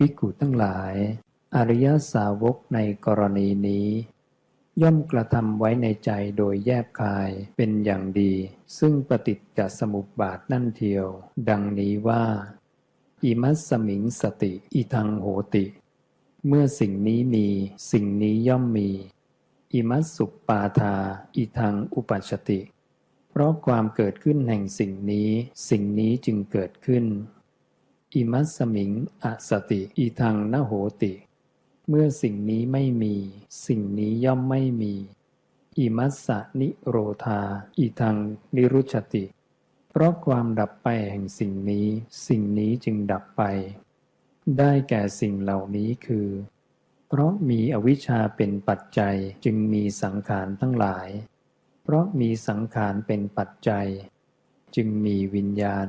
ภิกขุทั้งหลาย อริยสาวกในกรณีนี้ ย่อมกระทำไว้ในใจโดยแยบคายเป็นอย่างดี ซึ่งปฏิจจสมุปบาทนั่นเทียว ดังนี้ว่า อิมัสสมิงสติ อิทังโหติ เมื่อสิ่งนี้มีสิ่งนี้ย่อมมี อิมัสสุปปาทา อิทังอุปัชชติ เพราะความเกิดขึ้นแห่งสิ่งนี้ สิ่งนี้จึงเกิดขึ้น อิมัสมิงอสติอิทังนโหติ เมื่อสิ่งนี้ไม่มี สิ่งนี้ย่อมไม่มี อิมัสสะนิโรธาอิทังนิรุชติ เพราะความดับไปแห่งสิ่งนี้ สิ่งนี้จึงดับไป ได้แก่สิ่งเหล่านี้คือ เพราะมีอวิชชาเป็นปัจจัยจึงมีสังขารทั้งหลาย เพราะมีสังขารเป็นปัจจัย จึงมีวิญญาณ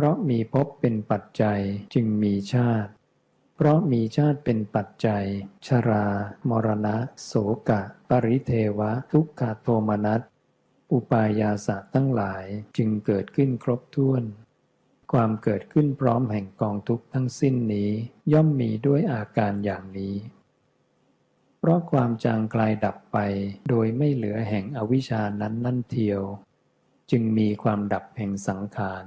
เพราะมีภพเป็นปัจจัยจึงมีชาติ เพราะมีชาติเป็นปัจจัย ชรา มรณะ โสกะ ปริเทวะ ทุกขโทมนัส อุปายาสะทั้งหลายจึงเกิดขึ้นครบถ้วน ความเกิดขึ้นพร้อมแห่งกองทุกข์ทั้งสิ้นนี้ ย่อมมีด้วยอาการอย่างนี้ เพราะความจางคลายดับไป โดยไม่เหลือแห่งอวิชานั้นนั่นเทียว จึงมีความดับแห่งสังขาร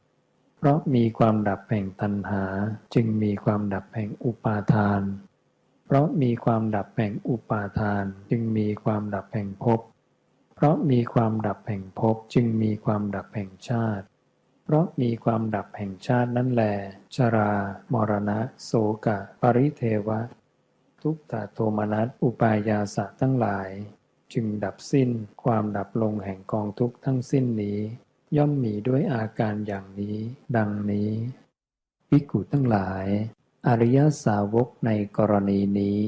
เพราะมีความดับแห่งตัณหา จึงมีความดับแห่งอุปาทาน เพราะมีความดับแห่งอุปาทาน จึงมีความดับแห่งภพ เพราะมีความดับแห่งภพจึงมีความดับแห่งชาติ เพราะมีความดับแห่งชาตินั่นแหลชรา มรณะ โสกะ ปริเทวะ ทุกขโทมนัส อุปายาสะทั้งหลาย จึงดับสิ้นความดับลงแห่งกองทุกข์ทั้งสิ้นนี้ ย่อมมีด้วยอาการอย่างนี้ ดังนี้ภิกขุทั้งหลาย อริยสาวกในกรณีนี้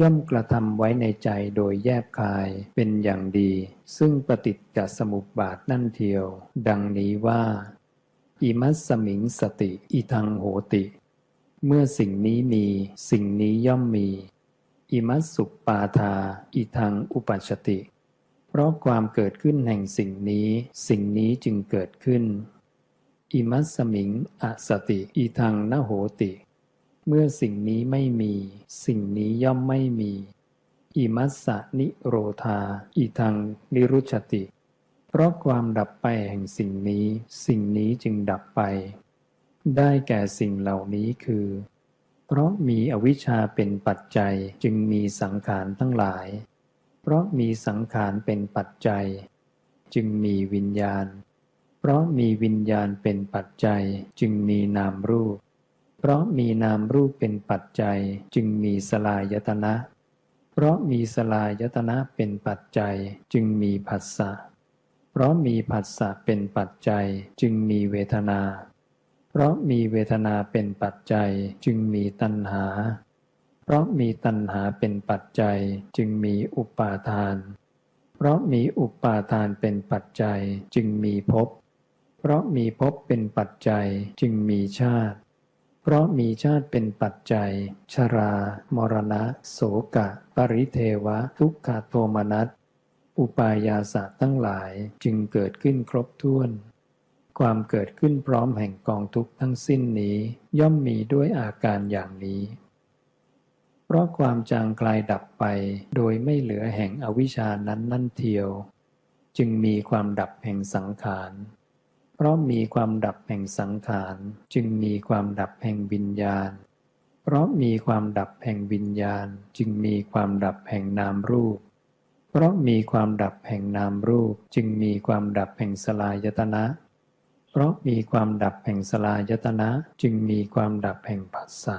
ย่อมกระทำไว้ในใจโดยแยบคายเป็นอย่างดี ซึ่งปฏิจจสมุปบาทนั่นเทียว ดังนี้ว่า อิมัสสมิงสติ อิทังโหติ เมื่อสิ่งนี้มี สิ่งนี้ย่อมมี อิมัสสุปปาทา อิทังอุปัชชติ เพราะความเกิดขึ้นแห่งสิ่งนี้ สิ่งนี้จึงเกิดขึ้น อิมัสสมิงอสติอิทังนโหติ เมื่อสิ่งนี้ไม่มี สิ่งนี้ย่อมไม่มี อิมัสสะนิโรธาอิทังนิรุชติ เพราะความดับไปแห่งสิ่งนี้ สิ่งนี้จึงดับไป ได้แก่สิ่งเหล่านี้คือ เพราะมีอวิชชาเป็นปัจจัยจึงมีสังขารทั้งหลาย เพราะมีสังขารเป็นปัจจัย จึงมีวิญญาณ เพราะมีวิญญาณเป็นปัจจัย จึงมีนามรูป เพราะมีนามรูปเป็นปัจจัย จึงมีสลายตนะ เพราะมีสลายตนะเป็นปัจจัย จึงมีผัสสะ เพราะมีผัสสะเป็นปัจจัย จึงมีเวทนา เพราะมีเวทนาเป็นปัจจัย จึงมีตัณหา เพราะมีตัณหาเป็นปัจจัยจึงมีอุปาทาน เพราะมีอุปาทานเป็นปัจจัยจึงมีภพ เพราะมีภพเป็นปัจจัยจึงมีชาติ เพราะมีชาติเป็นปัจจัย ชรา มรณะ โสกะ ปริเทวะ ทุกขโทมนัส อุปายาสะทั้งหลายจึงเกิดขึ้นครบถ้วนความเกิดขึ้นพร้อมแห่งกองทุกข์ทั้งสิ้นนี้ ย่อมมีด้วยอาการอย่างนี้ เพราะความจางคลายดับไป โดยไม่เหลือแห่งอวิชานั้นนั่นเทียว จึงมีความดับแห่งสังขาร เพราะมีความดับแห่งสังขาร จึงมีความดับแห่งวิญญาณ เพราะมีความดับแห่งวิญญาณ จึงมีความดับแห่งนามรูป เพราะมีความดับแห่งนามรูป จึงมีความดับแห่งสลายตนะเพราะมีความดับแห่งสลายตนะจึงมีความดับแห่งผัสสะ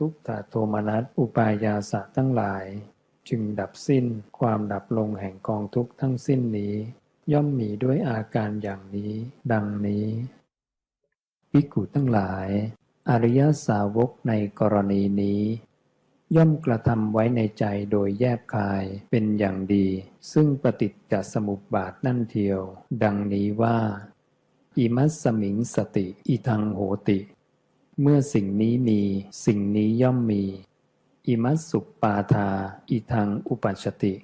ทุกขโทมนัสอุปายาสะทั้งหลาย จึงดับสิ้นความดับลงแห่งกองทุกข์ทั้งสิ้นนี้ ย่อมมีด้วยอาการอย่างนี้ ดังนี้ภิกขุทั้งหลาย อริยสาวกในกรณีนี้ ย่อมกระทำไว้ในใจโดยแยบคายเป็นอย่างดี ซึ่งปฏิจจสมุปบาทนั่นเทียว ดังนี้ว่าอิมัสสมิงสติ อิทังโหติ เมื่อสิ่งนี้มีสิ่งนี้ย่อมมี อิมัสสุปปาทา อิทังอุปัชติ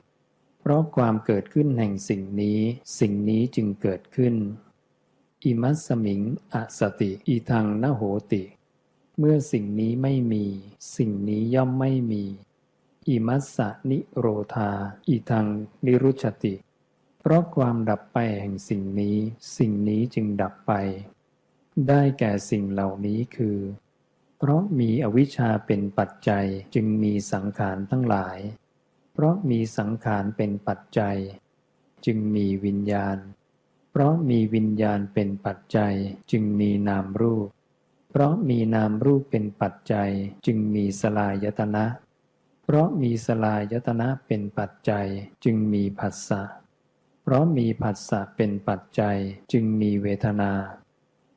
เพราะความเกิดขึ้นแห่งสิ่งนี้ สิ่งนี้จึงเกิดขึ้น อิมัสสมิงอสติ อิทังนโหติ เมื่อสิ่งนี้ไม่มี สิ่งนี้ย่อมไม่มี อิมัสสะนิโรธา อิทังนิรุชติ เพราะความดับไปแห่งสิ่งนี้ สิ่งนี้จึงดับไป ได้แก่สิ่งเหล่านี้คือ เพราะมีอวิชชาเป็นปัจจัยจึงมีสังขารทั้งหลาย เพราะมีสังขารเป็นปัจจัย จึงมีวิญญาณ เพราะมีวิญญาณเป็นปัจจัย จึงมีนามรูป เพราะมีนามรูปเป็นปัจจัย จึงมีสลายตนะ เพราะมีสลายตนะเป็นปัจจัย จึงมีผัสสะ เพราะมีผัสสะเป็นปัจจัย จึงมีเวทนา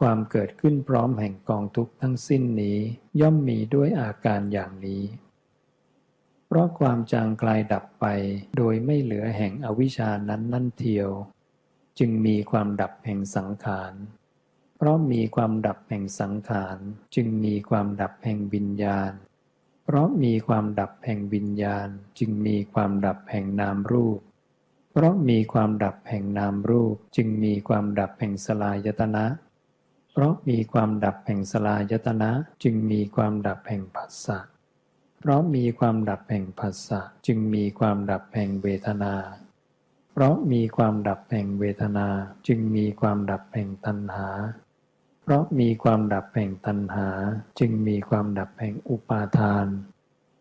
ความเกิดขึ้นพร้อมแห่งกองทุกข์ทั้งสิ้นนี้ ย่อมมีด้วยอาการอย่างนี้ เพราะความจางคลายดับไป โดยไม่เหลือแห่งอวิชานั้นนั่นเทียว จึงมีความดับแห่งสังขาร เพราะมีความดับแห่งสังขารจึงมีความดับแห่งวิญญาณ เพราะมีความดับแห่งวิญญาณ จึงมีความดับแห่งนามรูป เพราะมีความดับแห่งนามรูป จึงมีความดับแห่งสลายตนะ เพราะมีความดับแห่งสลายตนะจึงมีความดับแห่งผัสสะ เพราะมีความดับแห่งผัสสะจึงมีความดับแห่งเวทนา เพราะมีความดับแห่งเวทนาจึงมีความดับแห่งตัณหา เพราะมีความดับแห่งตัณหา จึงมีความดับแห่งอุปาทาน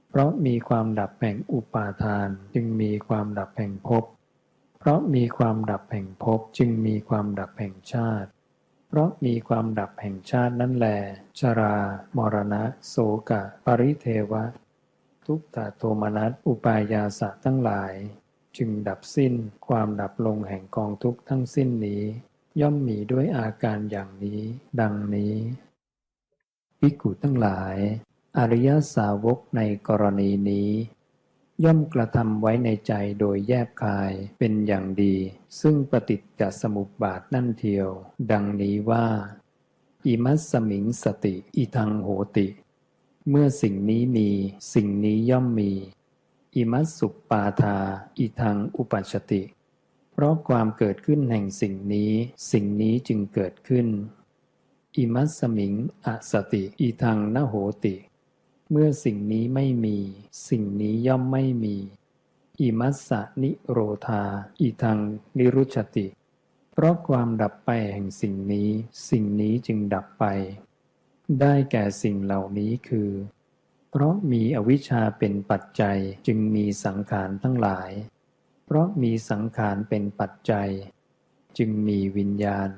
เพราะมีความดับแห่งอุปาทานจึงมีความดับแห่งภพ เพราะมีความดับแห่งภพจึงมีความดับแห่งชาติ เพราะมีความดับแห่งชาตินั่นแล ชรา มรณะ โสกะ ปริเทวะ ทุกขโทมนัส อุปายาสะทั้งหลาย จึงดับสิ้นความดับลงแห่งกองทุกข์ทั้งสิ้นนี้ ย่อมมีด้วยอาการอย่างนี้ ดังนี้ภิกขุทั้งหลาย อริยสาวกในกรณีนี้ ย่อมกระทำไว้ในใจโดยแยบคายเป็นอย่างดี ซึ่งปฏิจจสมุปบาทนั่นเทียว ดังนี้ว่าอิมัสมิงสติ อิทังโหติ เมื่อสิ่งนี้มี สิ่งนี้ย่อมมี อิมัสสุปปาทา อิทังอุปัชติ เพราะความเกิดขึ้นแห่งสิ่งนี้ สิ่งนี้จึงเกิดขึ้น อิมัสสมิงอสติ อิทังนโหติ เมื่อสิ่งนี้ไม่มี สิ่งนี้ย่อมไม่มี อิมัสสะนิโรธา อิทังนิรุชติ เพราะความดับไปแห่งสิ่งนี้ สิ่งนี้จึงดับไป ได้แก่สิ่งเหล่านี้คือ เพราะมีอวิชชาเป็นปัจจัยจึงมีสังขารทั้งหลาย เพราะมีสังขารเป็นปัจจัย จึงมีวิญญาณ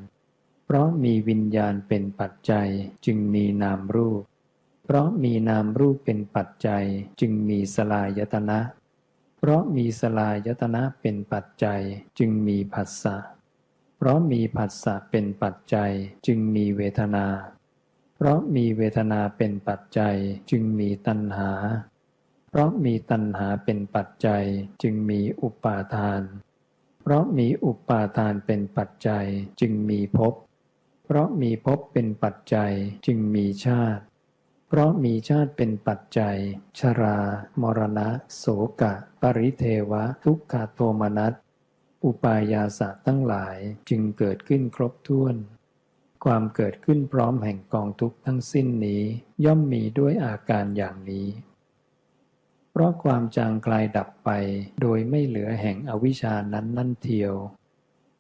เพราะมีวิญญาณเป็นปัจจัยจึงมีนามรูป เพราะมีนามรูปเป็นปัจจัยจึงมีสลายตนะ เพราะมีสลายตนะเป็นปัจจัยจึงมีผัสสะ เพราะมีผัสสะเป็นปัจจัยจึงมีเวทนา เพราะมีเวทนาเป็นปัจจัยจึงมีตัณหา เพราะมีตัณหาเป็นปัจจัยจึงมีอุปาทาน เพราะมีอุปาทานเป็นปัจจัยจึงมีภพ เพราะมีภพเป็นปัจจัยจึงมีชาติ เพราะมีชาติเป็นปัจจัย ชรา มรณะ โสกะ ปริเทวะ ทุกขโทมนัส อุปายาสะตั้งหลายจึงเกิดขึ้นครบถ้วน ความเกิดขึ้นพร้อมแห่งกองทุกข์ทั้งสิ้นนี้ ย่อมมีด้วยอาการอย่างนี้ เพราะความจางกลายดับไป โดยไม่เหลือแห่งอวิชานั้นนั่นเทียว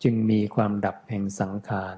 จึงมีความดับแห่งสังขาร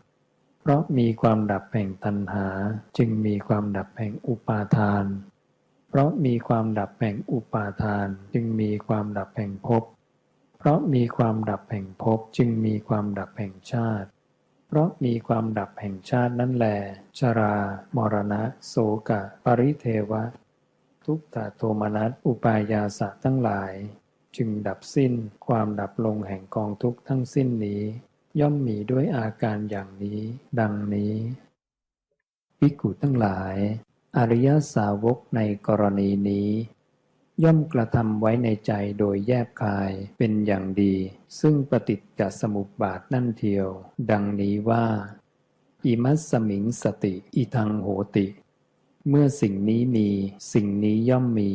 เพราะมีความดับแห่งตัณหา จึงมีความดับแห่งอุปาทาน เพราะมีความดับแห่งอุปาทาน จึงมีความดับแห่งภพ เพราะมีความดับแห่งภพจึงมีความดับแห่งชาติ เพราะมีความดับแห่งชาตินั่นแหลชรา มรณะ โสกะ ปริเทวะ ทุกขโทมนัส อุปายาสะทั้งหลาย จึงดับสิ้นความดับลงแห่งกองทุกข์ทั้งสิ้นนี้ ย่อมมีด้วยอาการอย่างนี้ ดังนี้ภิกขุทั้งหลาย อริยสาวกในกรณีนี้ ย่อมกระทำไว้ในใจโดยแยบคายเป็นอย่างดี ซึ่งปฏิจจสมุปบาทนั่นเทียว ดังนี้ว่า อิมัสสมิงสติ อิทังโหติ เมื่อสิ่งนี้มี สิ่งนี้ย่อมมี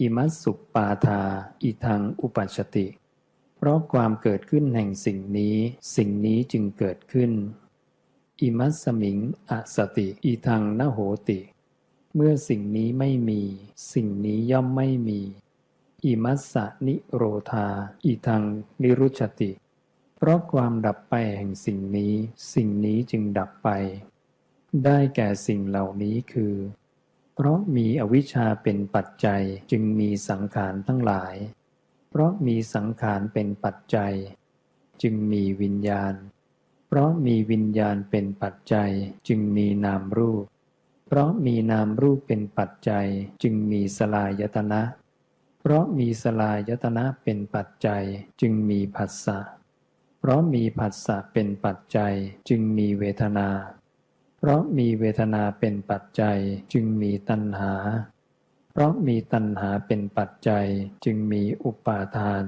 อิมัสสุปปาทา อิทังอุปัชชติ เพราะความเกิดขึ้นแห่งสิ่งนี้ สิ่งนี้จึงเกิดขึ้น อิมัสสมิงอสติอิทังนโหติ เมื่อสิ่งนี้ไม่มี สิ่งนี้ย่อมไม่มี อิมัสสะนิโรธาอิทังนิรุชติ เพราะความดับไปแห่งสิ่งนี้ สิ่งนี้จึงดับไป ได้แก่สิ่งเหล่านี้คือ เพราะมีอวิชชาเป็นปัจจัยจึงมีสังขารทั้งหลาย เพราะมีสังขารเป็นปัจจัย จึงมีวิญญาณ เพราะมีวิญญาณเป็นปัจจัย จึงมีนามรูป เพราะมีนามรูปเป็นปัจจัย จึงมีสลายตนะ เพราะมีสลายตนะเป็นปัจจัย จึงมีผัสสะเพราะมีผัสสะเป็นปัจจัย จึงมีเวทนา เพราะมีเวทนาเป็นปัจจัย จึงมีตัณหา เพราะมีตัณหาเป็นปัจจัยจึงมีอุปาทาน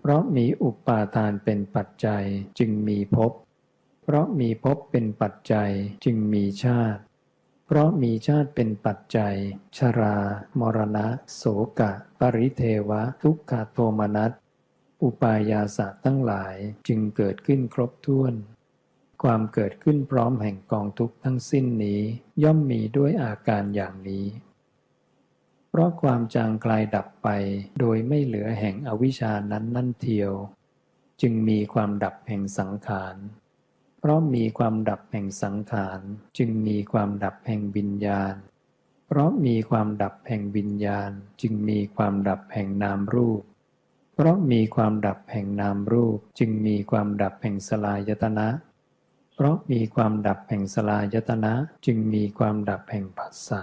เพราะมีอุปาทานเป็นปัจจัยจึงมีภพ เพราะมีภพเป็นปัจจัยจึงมีชาติ เพราะมีชาติเป็นปัจจัย ชรา มรณะ โสกะ ปริเทวะ ทุกขโทมนัส อุปายาสะตั้งหลายจึงเกิดขึ้นครบถ้วนความเกิดขึ้นพร้อมแห่งกองทุกข์ทั้งสิ้นนี้ ย่อมมีด้วยอาการอย่างนี้ เพราะความจางกลายดับไป โดยไม่เหลือแห่งอวิชานั้นนั่นเทียว จึงมีความดับแห่งสังขาร เพราะมีความดับแห่งสังขาร จึงมีความดับแห่งวิญญาณ เพราะมีความดับแห่งวิญญาณ จึงมีความดับแห่งนามรูป เพราะมีความดับแห่งนามรูป จึงมีความดับแห่งสลายตนะเพราะมีความดับแห่งสลายตนะจึงมีความดับแห่งผัสสะ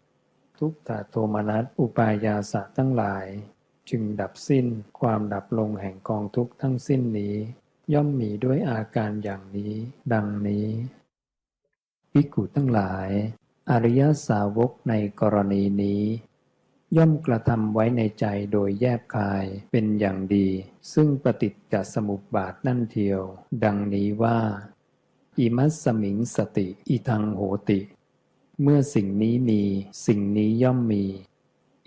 ทุกขโทมนัสอุปายาสะทั้งหลาย จึงดับสิ้นความดับลงแห่งกองทุกข์ทั้งสิ้นนี้ ย่อมมีด้วยอาการอย่างนี้ ดังนี้ภิกขุทั้งหลาย อริยสาวกในกรณีนี้ ย่อมกระทำไว้ในใจโดยแยบคายเป็นอย่างดี ซึ่งปฏิจจสมุปบาทนั่นเทียว ดังนี้ว่าอิมัสสมิงสติ อิทังโหติ เมื่อสิ่งนี้มีสิ่งนี้ย่อมมี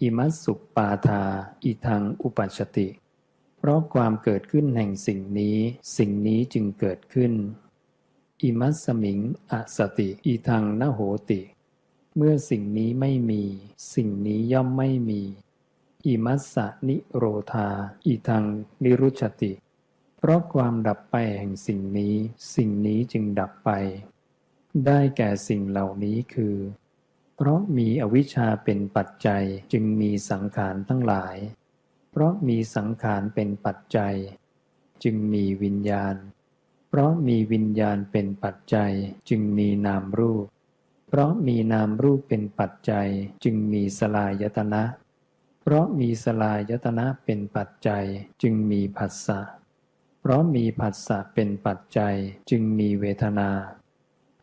อิมัสสุปปาทา อิทังอุปัชติ เพราะความเกิดขึ้นแห่งสิ่งนี้ สิ่งนี้จึงเกิดขึ้น อิมัสสมิงอสติ อิทังนโหติ เมื่อสิ่งนี้ไม่มี สิ่งนี้ย่อมไม่มี อิมัสสะนิโรธา อิทังนิรุชติ เพราะความดับไปแห่งสิ่งนี้ สิ่งนี้จึงดับไป ได้แก่สิ่งเหล่านี้คือ เพราะมีอวิชชาเป็นปัจจัยจึงมีสังขารทั้งหลาย เพราะมีสังขารเป็นปัจจัย จึงมีวิญญาณ เพราะมีวิญญาณเป็นปัจจัย จึงมีนามรูป เพราะมีนามรูปเป็นปัจจัย จึงมีสลายตนะ เพราะมีสลายตนะเป็นปัจจัย จึงมีผัสสะ เพราะมีผัสสะเป็นปัจจัย จึงมีเวทนา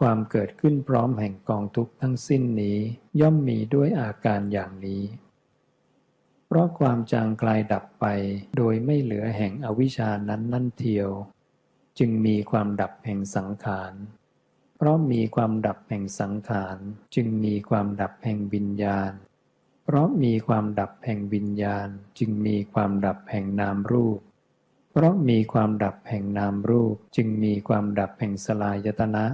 ความเกิดขึ้นพร้อมแห่งกองทุกข์ทั้งสิ้นนี้ ย่อมมีด้วยอาการอย่างนี้ เพราะความจางกลายดับไปโดยไม่เหลือแห่งอวิชานั้นนั่นเทียว จึงมีความดับแห่งสังขาร เพราะมีความดับแห่งสังขารจึงมีความดับแห่งวิญญาณ เพราะมีความดับแห่งวิญญาณ จึงมีความดับแห่งนามรูป เพราะมีความดับแห่งนามรูป จึงมีความดับแห่งสลายตนะ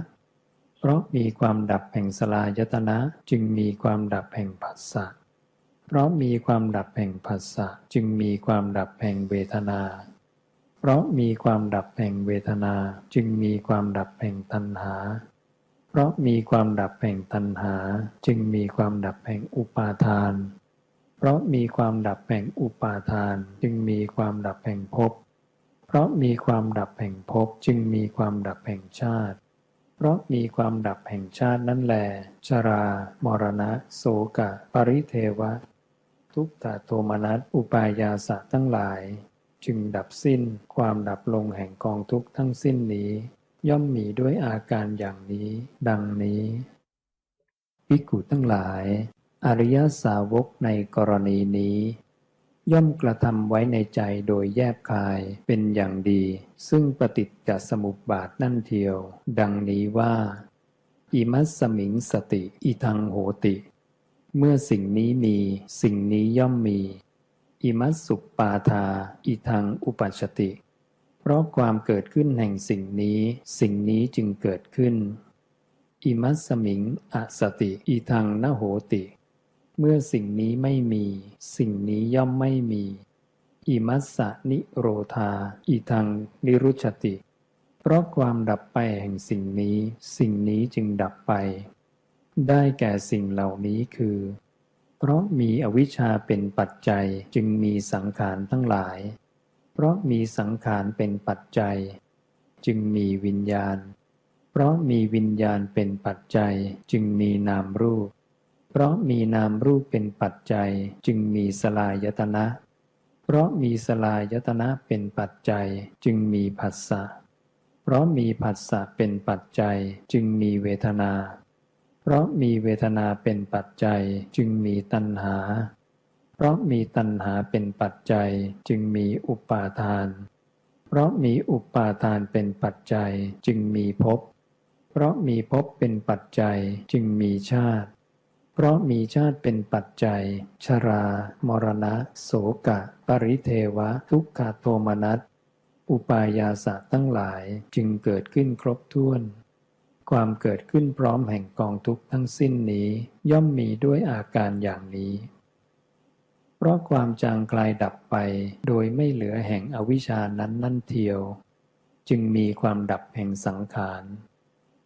เพราะมีความดับแห่งสลายตนะจึงมีความดับแห่งผัสสะ เพราะมีความดับแห่งผัสสะจึงมีความดับแห่งเวทนา เพราะมีความดับแห่งเวทนาจึงมีความดับแห่งตัณหา เพราะมีความดับแห่งตัณหา จึงมีความดับแห่งอุปาทาน เพราะมีความดับแห่งอุปาทานจึงมีความดับแห่งภพ เพราะมีความดับแห่งภพจึงมีความดับแห่งชาติ เพราะมีความดับแห่งชาตินั่นแหลชรา มรณะ โสกะ ปริเทวะ ทุกขโทมนัส อุปายาสะทั้งหลาย จึงดับสิ้นความดับลงแห่งกองทุกข์ทั้งสิ้นนี้ ย่อมมีด้วยอาการอย่างนี้ ดังนี้ภิกขุทั้งหลาย อริยสาวกในกรณีนี้ ย่อมกระทำไว้ในใจโดยแยบคายเป็นอย่างดี ซึ่งปฏิจจสมุปบาทนั่นเทียว ดังนี้ว่าอิมัสมิงสติ อิทังโหติ เมื่อสิ่งนี้มี สิ่งนี้ย่อมมี อิมัสสุปปาทา อิทังอุปัชติ เพราะความเกิดขึ้นแห่งสิ่งนี้ สิ่งนี้จึงเกิดขึ้น อิมัสสมิงอสติ อิทังนโหติ เมื่อสิ่งนี้ไม่มี สิ่งนี้ย่อมไม่มี อิมัสสะนิโรธา อิทังนิรุชติ เพราะความดับไปแห่งสิ่งนี้ สิ่งนี้จึงดับไป ได้แก่สิ่งเหล่านี้คือ เพราะมีอวิชชาเป็นปัจจัยจึงมีสังขารทั้งหลาย เพราะมีสังขารเป็นปัจจัย จึงมีวิญญาณ เพราะมีวิญญาณเป็นปัจจัยจึงมีนามรูป เพราะมีนามรูปเป็นปัจจัยจึงมีสลายตนะ เพราะมีสลายตนะเป็นปัจจัยจึงมีผัสสะ เพราะมีผัสสะเป็นปัจจัยจึงมีเวทนา เพราะมีเวทนาเป็นปัจจัยจึงมีตัณหา เพราะมีตัณหาเป็นปัจจัยจึงมีอุปาทาน เพราะมีอุปาทานเป็นปัจจัยจึงมีภพ เพราะมีภพเป็นปัจจัยจึงมีชาติ เพราะมีชาติเป็นปัจจัย ชรา มรณะ โสกะ ปริเทวะ ทุกขโทมนัส อุปายาสะทั้งหลายจึงเกิดขึ้นครบถ้วน ความเกิดขึ้นพร้อมแห่งกองทุกข์ทั้งสิ้นนี้ ย่อมมีด้วยอาการอย่างนี้ เพราะความจางกลายดับไป โดยไม่เหลือแห่งอวิชานั้นนั่นเทียว จึงมีความดับแห่งสังขาร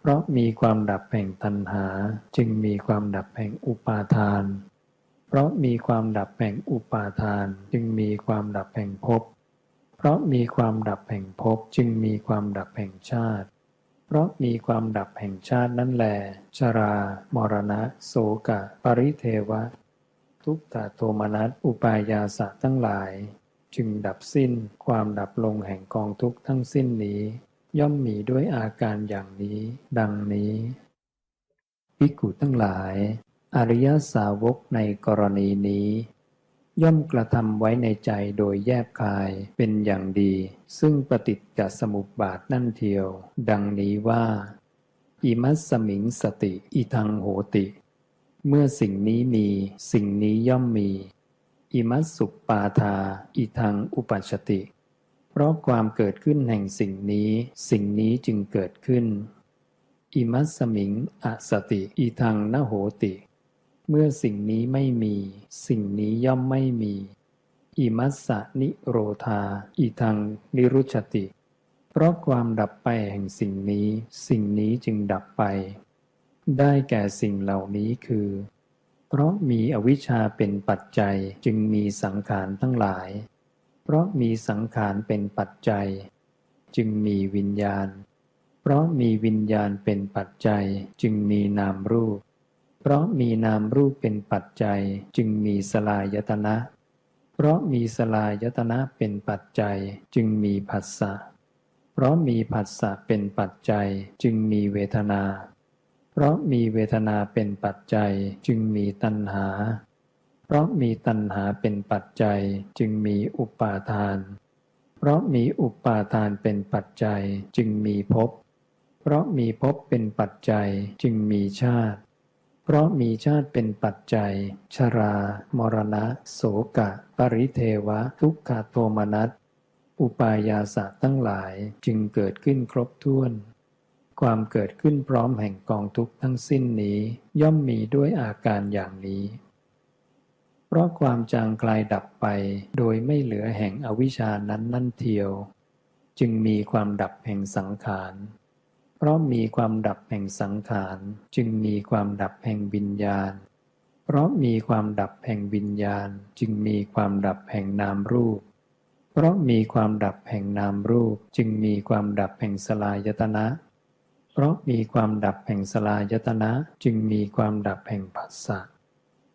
เพราะมีความดับแห่งตัณหา จึงมีความดับแห่งอุปาทาน เพราะมีความดับแห่งอุปาทาน จึงมีความดับแห่งภพ เพราะมีความดับแห่งภพจึงมีความดับแห่งชาติ เพราะมีความดับแห่งชาตินั่นแหลชรา มรณะ โสกะ ปริเทวะ ทุกขโทมนัส อุปายาสะทั้งหลาย จึงดับสิ้นความดับลงแห่งกองทุกข์ทั้งสิ้นนี้ ย่อมมีด้วยอาการอย่างนี้ ดังนี้ภิกขุทั้งหลาย อริยสาวกในกรณีนี้ ย่อมกระทำไว้ในใจโดยแยบคายเป็นอย่างดี ซึ่งปฏิจจสมุปบาทนั่นเทียว ดังนี้ว่า อิมัสสมิงสติ อิทังโหติ เมื่อสิ่งนี้มี สิ่งนี้ย่อมมี อิมัสสุปปาทา อิทังอุปัชชติ เพราะความเกิดขึ้นแห่งสิ่งนี้ สิ่งนี้จึงเกิดขึ้น อิมัสสมิงอสติอิทังนโหติ เมื่อสิ่งนี้ไม่มี สิ่งนี้ย่อมไม่มี อิมัสสนิโรธาอิทังนิรุชติ เพราะความดับไปแห่งสิ่งนี้ สิ่งนี้จึงดับไป ได้แก่สิ่งเหล่านี้คือ เพราะมีอวิชชาเป็นปัจจัยจึงมีสังขารทั้งหลาย เพราะมีสังขารเป็นปัจจัย จึงมีวิญญาณ เพราะมีวิญญาณเป็นปัจจัย จึงมีนามรูป เพราะมีนามรูปเป็นปัจจัย จึงมีสลายตนะ เพราะมีสลายตนะเป็นปัจจัย จึงมีผัสสะ เพราะมีผัสสะเป็นปัจจัย จึงมีเวทนา เพราะมีเวทนาเป็นปัจจัย จึงมีตัณหา เพราะมีตัณหาเป็นปัจจัยจึงมีอุปาทาน เพราะมีอุปาทานเป็นปัจจัยจึงมีภพ เพราะมีภพเป็นปัจจัยจึงมีชาติ เพราะมีชาติเป็นปัจจัย ชรา มรณะ โสกะ ปริเทวะ ทุกขโทมนัส อุปายาสะทั้งหลายจึงเกิดขึ้นครบถ้วนความเกิดขึ้นพร้อมแห่งกองทุกข์ทั้งสิ้นนี้ ย่อมมีด้วยอาการอย่างนี้ เพราะความจางคลายดับไป โดยไม่เหลือแห่งอวิชานั้นนั่นเทียว จึงมีความดับแห่งสังขาร เพราะมีความดับแห่งสังขาร จึงมีความดับแห่งวิญญาณ เพราะมีความดับแห่งวิญญาณ จึงมีความดับแห่งนามรูป เพราะมีความดับแห่งนามรูป จึงมีความดับแห่งสลายตนะเพราะมีความดับแห่งสลายตนะ จึงมีความดับแห่งผัสสะ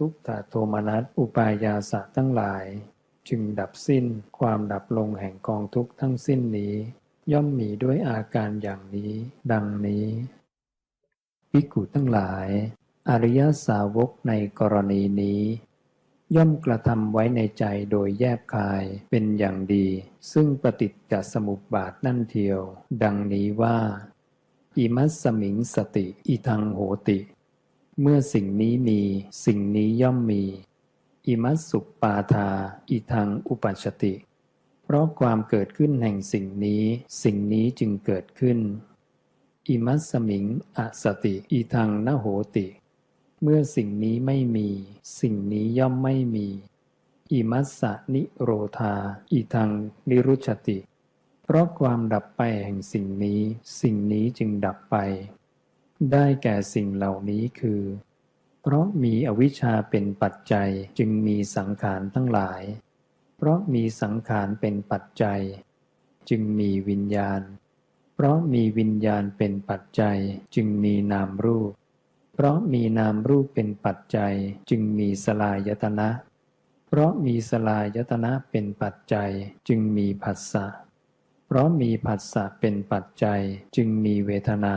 ทุกขโทมนัสอุปายาสะทั้งหลาย จึงดับสิ้นความดับลงแห่งกองทุกข์ทั้งสิ้นนี้ ย่อมมีด้วยอาการอย่างนี้ ดังนี้ภิกขุทั้งหลาย อริยสาวกในกรณีนี้ ย่อมกระทำไว้ในใจโดยแยบคายเป็นอย่างดี ซึ่งปฏิจจสมุปบาทนั่นเทียว ดังนี้ว่าอิมัสสมิงสติ อิทังโหติ เมื่อสิ่งนี้มีสิ่งนี้ย่อมมี อิมัสสุปปาทา อิทังอุปัชติ เพราะความเกิดขึ้นแห่งสิ่งนี้ สิ่งนี้จึงเกิดขึ้น อิมัสสมิงอสติ อิทังนโหติ เมื่อสิ่งนี้ไม่มี สิ่งนี้ย่อมไม่มี อิมัสสะนิโรธา อิทังนิรุชติ เพราะความดับไปแห่งสิ่งนี้ สิ่งนี้จึงดับไป ได้แก่สิ่งเหล่านี้คือ เพราะมีอวิชชาเป็นปัจจัยจึงมีสังขารทั้งหลาย เพราะมีสังขารเป็นปัจจัย จึงมีวิญญาณ เพราะมีวิญญาณเป็นปัจจัย จึงมีนามรูป เพราะมีนามรูปเป็นปัจจัย จึงมีสลายตนะ เพราะมีสลายตนะเป็นปัจจัย จึงมีผัสสะ เพราะมีผัสสะเป็นปัจจัย จึงมีเวทนา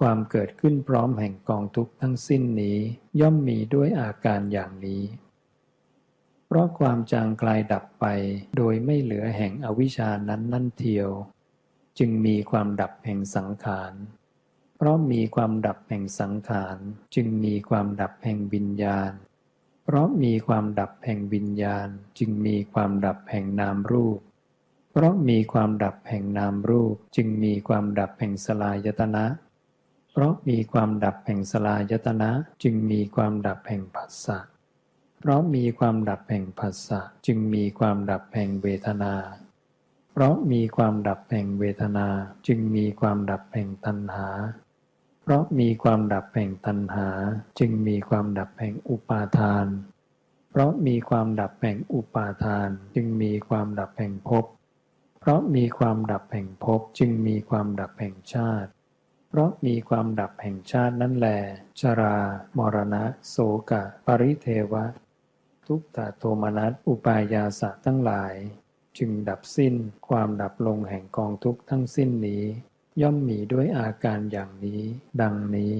ความเกิดขึ้นพร้อมแห่งกองทุกข์ทั้งสิ้นนี้ ย่อมมีด้วยอาการอย่างนี้ เพราะความจางกลายดับไปโดยไม่เหลือแห่งอวิชานั้นนั่นเทียว จึงมีความดับแห่งสังขาร เพราะมีความดับแห่งสังขารจึงมีความดับแห่งวิญญาณ เพราะมีความดับแห่งวิญญาณ จึงมีความดับแห่งนามรูป เพราะมีความดับแห่งนามรูป จึงมีความดับแห่งสลายตนะ เพราะมีความดับแห่งสลายตนะจึงมีความดับแห่งผัสสะ เพราะมีความดับแห่งผัสสะจึงมีความดับแห่งเวทนา เพราะมีความดับแห่งเวทนาจึงมีความดับแห่งตัณหา เพราะมีความดับแห่งตัณหา จึงมีความดับแห่งอุปาทาน เพราะมีความดับแห่งอุปาทานจึงมีความดับแห่งภพ เพราะมีความดับแห่งภพจึงมีความดับแห่งชาติ เพราะมีความดับแห่งชาตินั่นแหลชรา มรณะ โสกะ ปริเทวะ ทุกตาโทมนัส อุปายาสะทั้งหลาย จึงดับสิ้นความดับลงแห่งกองทุกข์ทั้งสิ้นนี้ ย่อมมีด้วยอาการอย่างนี้ ดังนี้